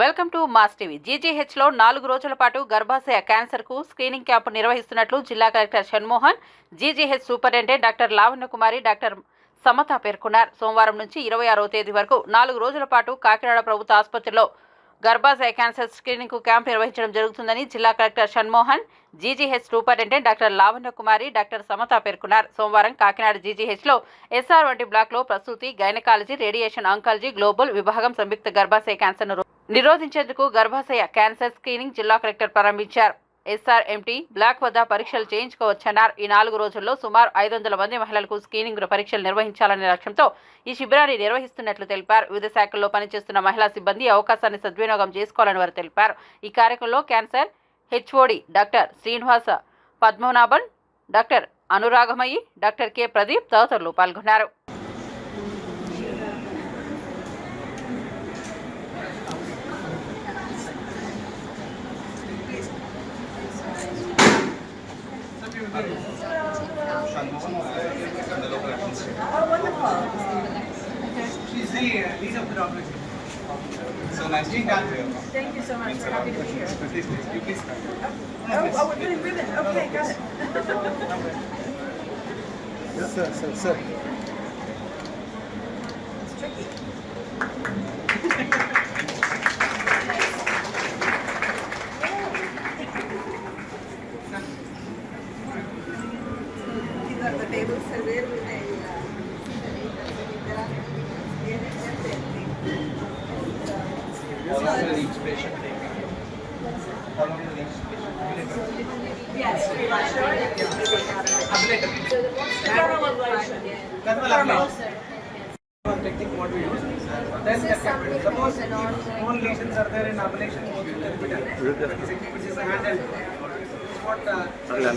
Welcome to Mass TV. జీజీహెచ్లో నాలుగు రోజుల పాటు గర్భాశయ క్యాన్సర్కు స్క్రీనింగ్ క్యాంపు నిర్వహిస్తున్నట్లు జిల్లా collector Shanmohan GGH superintendent doctor Lavanya Kumari doctor Samatha పేర్కొన్నారు. సోమవారం నుంచి ఇరవై ఆరో తేదీ వరకు నాలుగు రోజుల పాటు కాకినాడ ప్రభుత్వ ఆసుపత్రిలో గర్భాశయ క్యాన్సర్ స్క్రీనింగ్ క్యాంప్ నిర్వహించడం జరుగుతుందని జిల్లా collector Shanmohan GGH superintendent doctor Lavanya Kumari doctor Samatha పేర్కొన్నారు. సోమవారం కాకినాడ జీజీహెచ్లో ఎస్ఆర్ వంటి బ్లాక్లో ప్రసూతి గైనకాలజీ రేడియేషన్ ఆంకాలజీ గ్లోబల్ విభాగం సంయుక్త గర్భాశయ క్యాన్సర్ను నిరోధించేందుకు గర్భాశయ క్యాన్సర్ స్క్రీనింగ్ జిల్లా కలెక్టర్ ప్రారంభించారు. ఎస్ఆర్ ఎంటీ బ్లాక్ వద్ద పరీక్షలు చేయించుకోవచ్చన్నారు. ఈ నాలుగు రోజుల్లో సుమారు ఐదు వందల మంది మహిళలకు స్క్రీనింగ్ పరీక్షలు నిర్వహించాలనే లక్ష్యంతో ఈ శిబిరాన్ని నిర్వహిస్తున్నట్లు తెలిపారు. వివిధ శాఖల్లో పనిచేస్తున్న మహిళా సిబ్బంది అవకాశాన్ని సద్వినియోగం చేసుకోవాలని వారు తెలిపారు. ఈ కార్యక్రమంలో cancer HOD doctor Srinivasa Padmanabhan doctor Anuragamayi doctor K Pradeep తదితరులు పాల్గొన్నారు. Oh, wonderful. She's the of the document. So nice to you. Thank you so much. We're happy to be here. Please, please, you please come. Oh, oh, we're putting ribbon. Okay, got it. Yes, sir, sir, sir. It's tricky. Suppose all lesions are there in ablation, both in the repeater. It is handled. Sorry, I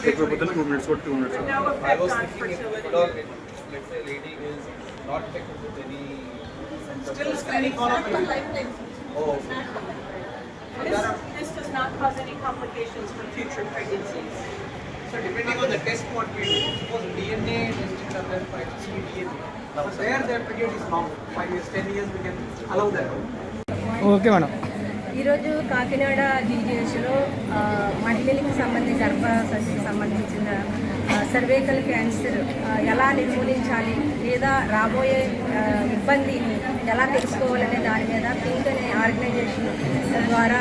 I was thinking if the dog, let's say, lady is not affected with any. Still is any complications. Oh. This, this does not cause any complications for future pregnancies. So depending on the test what we do, suppose DNA testing are there for HCV DNA. Now there their period is normal. Five years, ten years we can allow that. Okay, madam. ఈరోజు కాకినాడ జీజీహెచ్లో మహిళలకు సంబంధించి గర్భసంచికి సంబంధించిన cervical cancer ఎలా నిర్మూలించాలి లేదా రాబోయే ఇబ్బందిని ఎలా తెలుసుకోవాలనే దాని మీద పింక్ అనే ఆర్గనైజేషన్ ద్వారా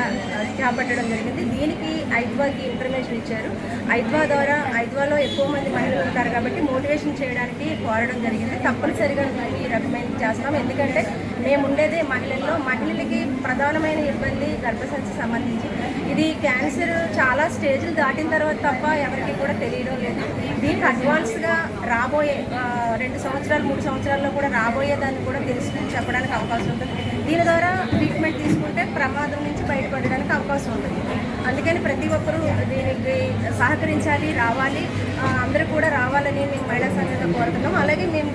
చేపట్టడం జరిగింది. దీనికి ఐద్వాకి ఇన్ఫర్మేషన్ ఇచ్చారు. ఐద్వా ద్వారా ఐద్వాలో ఎక్కువ మంది మహిళలు ఉంటారు కాబట్టి మోటివేషన్ చేయడానికి కోరడం జరిగింది. తప్పనిసరిగా మేము ఈ రకమైన చేస్తాం. ఎందుకంటే మేము ఉండేదే మహిళల్లో. మహిళలకి ప్రధానమైన ఇబ్బంది గర్భసంచి సంబంధించి. ఇది క్యాన్సర్ చాలా స్టేజ్లు దాటిన తర్వాత తప్ప ఎవరికి కూడా తెలియడం లేదు. దీనికి అడ్వాన్స్గా రాబోయే రెండు సంవత్సరాలు మూడు సంవత్సరాల్లో కూడా రాబోయే దాన్ని కూడా తెలుసుకుని చెప్పడానికి అవకాశం ఉంటుంది. దీని ద్వారా ట్రీట్మెంట్ తీసుకుంటే ప్రమాదం నుంచి బయటపడడానికి అవకాశం ఉంటుంది. అందుకని ప్రతి ఒక్కరూ దీనికి సహకరించాలి రావాలి. అందరూ కూడా రావాలని మేము మహిళా సంఘంగా కోరుతున్నాం. అలాగే మేము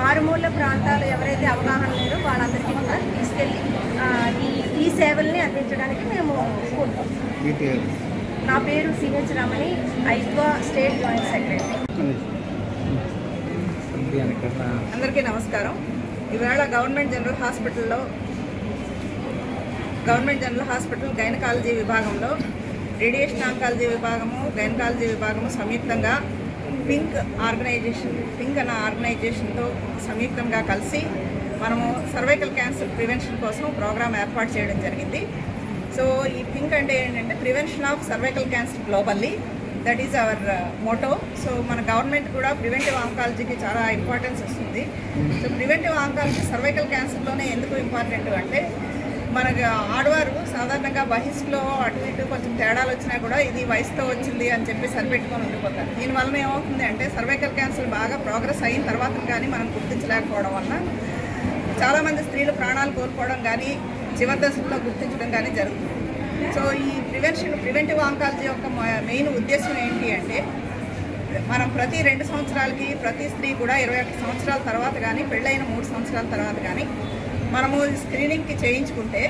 మారుమూల ప్రాంతాలు ఎవరైతే అవగాహన లేదో వాళ్ళందరికీ కూడా తీసుకెళ్ళి ఈ ఈ సేవల్ని అందించడానికి మేము కోరుతాం నా పేరు సిహెచ్ రమణి. ఐద్వా స్టేట్ జాయింట్ సెక్రటరీ. అందరికీ నమస్కారం. ఈవేళ గవర్నమెంట్ జనరల్ హాస్పిటల్లో గవర్నమెంట్ జనరల్ హాస్పిటల్ గైనకాలజీ విభాగంలో రేడియేషన్ ఆంకాలజీ విభాగము గైనకాలజీ విభాగము సంయుక్తంగా పింక్ ఆర్గనైజేషన్ పింక్ అన్న ఆర్గనైజేషన్తో సంయుక్తంగా కలిసి మనము సర్వైకల్ క్యాన్సర్ ప్రివెన్షన్ కోసం ప్రోగ్రామ్ ఏర్పాటు చేయడం జరిగింది. సో ఈ పింక్ అంటే ఏంటంటే prevention of cervical cancer globally. That is our motto so మన గవర్నమెంట్ కూడా ప్రివెంటివ్ ఆంకాలజీకి చాలా ఇంపార్టెన్స్ వస్తుంది. సో ప్రివెంటివ్ ఆంకాలజీ సర్వైకల్ క్యాన్సర్లోనే ఎందుకు ఇంపార్టెంట్ అంటే మనకు ఆడవారు సాధారణంగా బహిష్లో అటు ఇటు కొంచెం తేడాలు వచ్చినా కూడా ఇది వయసుతో వచ్చింది అని చెప్పి సరిపెట్టుకొని ఉండిపోతారు. దీనివల్ల ఏమవుతుంది అంటే సర్వైకల్ క్యాన్సర్ బాగా ప్రోగ్రెస్ అయిన తర్వాత కానీ మనం గుర్తించలేకపోవడం వల్ల చాలామంది స్త్రీలు ప్రాణాలు కోల్పోవడం కానీ చివరి దశలో గుర్తించడం కానీ జరుగుతుంది. సో ఈ ప్రివెన్షన్ ప్రివెంటివ్ ఆంకాలజీ యొక్క మెయిన్ ఉద్దేశం ఏంటి అంటే మనం ప్రతి రెండు సంవత్సరాలకి ప్రతి స్త్రీ కూడా ఇరవై ఒక్క సంవత్సరాల తర్వాత కానీ పెళ్ళైన మూడు సంవత్సరాల తర్వాత కానీ మనము స్క్రీనింగ్కి చేయించుకుంటే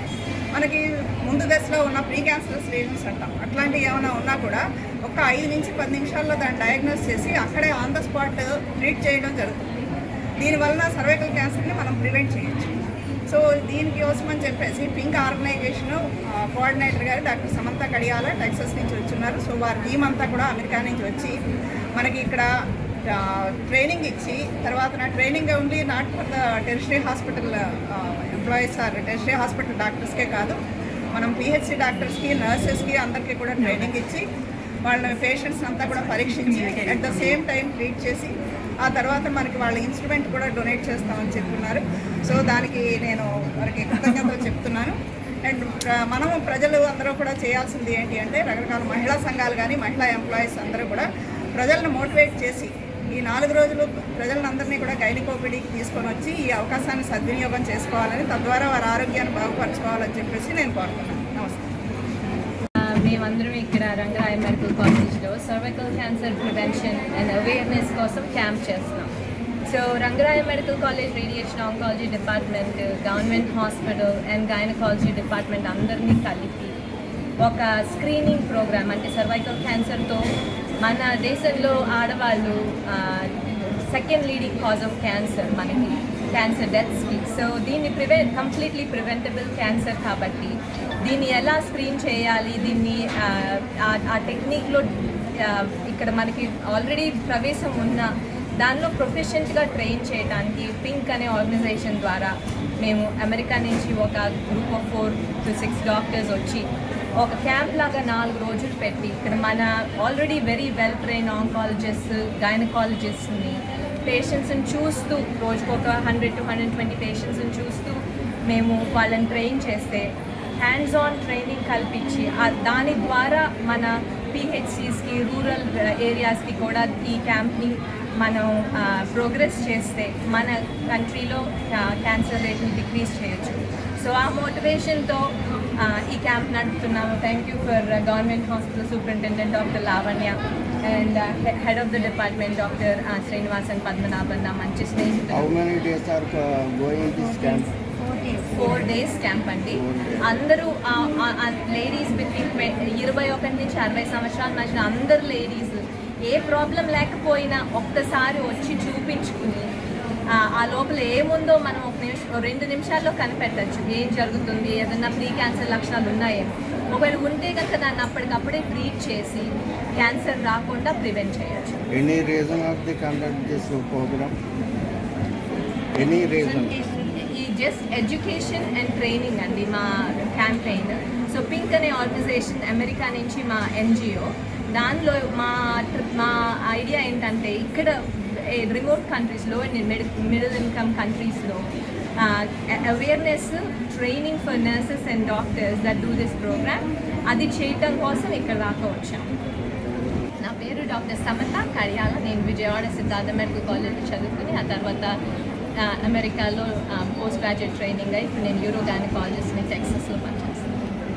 మనకి ముందు దశలో ఉన్న ప్రీ క్యాన్సర్ స్టేజెస్ అంటాం. అట్లాంటివి ఏమైనా ఉన్నా కూడా ఒక ఐదు నుంచి పది నిమిషాల్లో దాన్ని డయాగ్నోస్ చేసి అక్కడే ఆన్ ద స్పాట్ ట్రీట్ చేయడం జరుగుతుంది. దీనివల్ల సర్వైకల్ క్యాన్సర్ని మనం ప్రివెంట్ చేయొచ్చు. సో దీనికోసం అని చెప్పేసి పింక్ ఆర్గనైజేషన్ కోఆర్డినేటర్ గారు డాక్టర్ సమంత కడియాల టెక్సస్ నుంచి వచ్చున్నారు. సో వారి టీం అంతా కూడా అమెరికా నుంచి వచ్చి మనకి ఇక్కడ ట్రైనింగ్ ఇచ్చి తర్వాత నా training only not for the territory hospital employees or territory hospital డాక్టర్స్కే కాదు మనం పిహెచ్సి డాక్టర్స్కి నర్సెస్కి అందరికీ కూడా ట్రైనింగ్ ఇచ్చి వాళ్ళ పేషెంట్స్ అంతా కూడా పరీక్షించి at the same time treat చేసి ఆ తర్వాత మనకి వాళ్ళ ఇన్స్ట్రుమెంట్ కూడా డొనేట్ చేస్తామని చెప్తున్నారు. సో దానికి నేను వారికి కృతజ్ఞతలు చెప్తున్నాను. అండ్ మనం మనము ప్రజలు అందరూ కూడా చేయాల్సింది ఏంటి అంటే రకరకాల మహిళా సంఘాలు కానీ మహిళా ఎంప్లాయీస్ అందరూ కూడా ప్రజలను మోటివేట్ చేసి ఈ నాలుగు రోజులు ప్రజలందరినీ కూడా గైనికోపిడీకి తీసుకొని వచ్చి ఈ అవకాశాన్ని సద్వినియోగం చేసుకోవాలని తద్వారా వారి ఆరోగ్యాన్ని బాగుపరచుకోవాలని చెప్పేసి నేను కోరుతున్నాను. నమస్తే. మేమందరం ఇక్కడ రంగరాయ మెడికల్ కాలేజ్లో cervical cancer prevention and awareness కోసం క్యాంప్ చేస్తున్నాం. So Rangaraya medical college radiation oncology department government hospital and gynaecology department అందరినీ కలిపి ఒక స్క్రీనింగ్ ప్రోగ్రామ్ అంటే సర్వైకల్ క్యాన్సర్తో మన దేశంలో ఆడవాళ్ళు second leading cause of cancer మనకి క్యాన్సర్ డెత్స్కి సో దీన్ని ప్రివె కంప్లీట్లీ ప్రివెంటబుల్ క్యాన్సర్ కాబట్టి దీన్ని ఎలా స్క్రీన్ చేయాలి? దీన్ని ఆ, ఆ టెక్నిక్లో ఇక్కడ మనకి ఆల్రెడీ ప్రవేశం ఉన్న దానిలో ప్రొఫెషనల్గా ట్రైన్ చేయడానికి పింక్ అనే ఆర్గనైజేషన్ ద్వారా మేము అమెరికా నుంచి ఒక group of four to six doctors వచ్చి ఒక క్యాంప్ లాగా నాలుగు రోజులు పెట్టి ఇక్కడ మన already very well train oncologist గైనకాలజిస్ట్ని పేషెంట్స్ని చూస్తూ రోజుకు ఒక హండ్రెడ్ టు హండ్రెడ్ ట్వంటీ పేషెంట్స్ని చూస్తూ మేము వాళ్ళని ట్రైన్ చేస్తే హ్యాండ్స్ ఆన్ ట్రైనింగ్ కల్పించి దాని ద్వారా మన పిహెచ్సిస్కి రూరల్ ఏరియాస్కి కూడా ఈ క్యాంప్ని మనం ప్రోగ్రెస్ చేస్తే మన కంట్రీలో క్యాన్సర్ రేట్ని డిక్రీజ్ చేయొచ్చు. సో ఆ మోటివేషన్తో ఈ camp నడుపుతున్నాము. Thank you for government hospital superintendent doctor Lavanya and head of the department doctor Srinivasan Padmanabhan నా మంచి How స్నేహితులు many days are going this camp? Four days camp అండి. అందరూ లేడీస్ బిట్వీన్ ఇరవై ఒకటి నుంచి అరవై సంవత్సరాల మధ్య అందరు లేడీస్ ఏ ప్రాబ్లం లేకపోయినా ఒక్కసారి వచ్చి చూపించుకుని ఆ, లోపల ఏముందో మనం ఒక నిమిషం రెండు నిమిషాల్లో కనిపెట్టచ్చు. ఏం జరుగుతుంది? ఏదన్నా ప్రీ క్యాన్సర్ లక్షణాలు ఉన్నాయేమో. ఒకవేళ ఉంటే కనుక దాన్ని అప్పటికప్పుడే ట్రీట్ చేసి క్యాన్సర్ రాకుండా ప్రివెంట్ చేయొచ్చు. Any reason of the conduct this program? Any reason? ఈ జస్ట్ ఎడ్యుకేషన్ అండ్ ట్రైనింగ్ అండి మా క్యాంపెయిన్ సో పింక్ అనే ఆర్గనైజేషన్ అమెరికా నుంచి మా ఎన్జిఓ దానిలో మా మా ఐడియా ఏంటంటే ఇక్కడ రిమోట్ కంట్రీస్లో మిడిల్ ఇన్కమ్ కంట్రీస్లో awareness training for nurses and doctors that do this programme అది చేయటం కోసం ఇక్కడ దాకా వచ్చాం. నా పేరు డాక్టర్ సమత కడియాల. నేను విజయవాడ సిద్ధార్థ మెడికల్ కాలేజ్లో చదువుకుని ఆ తర్వాత అమెరికాలో పోస్ట్ గ్రాడ్యుయేట్ ట్రైనింగ్ అయి ఇప్పుడు నేను యూరో గైనకాలజిస్ట్ని టెక్సస్లో పనిచేస్తాను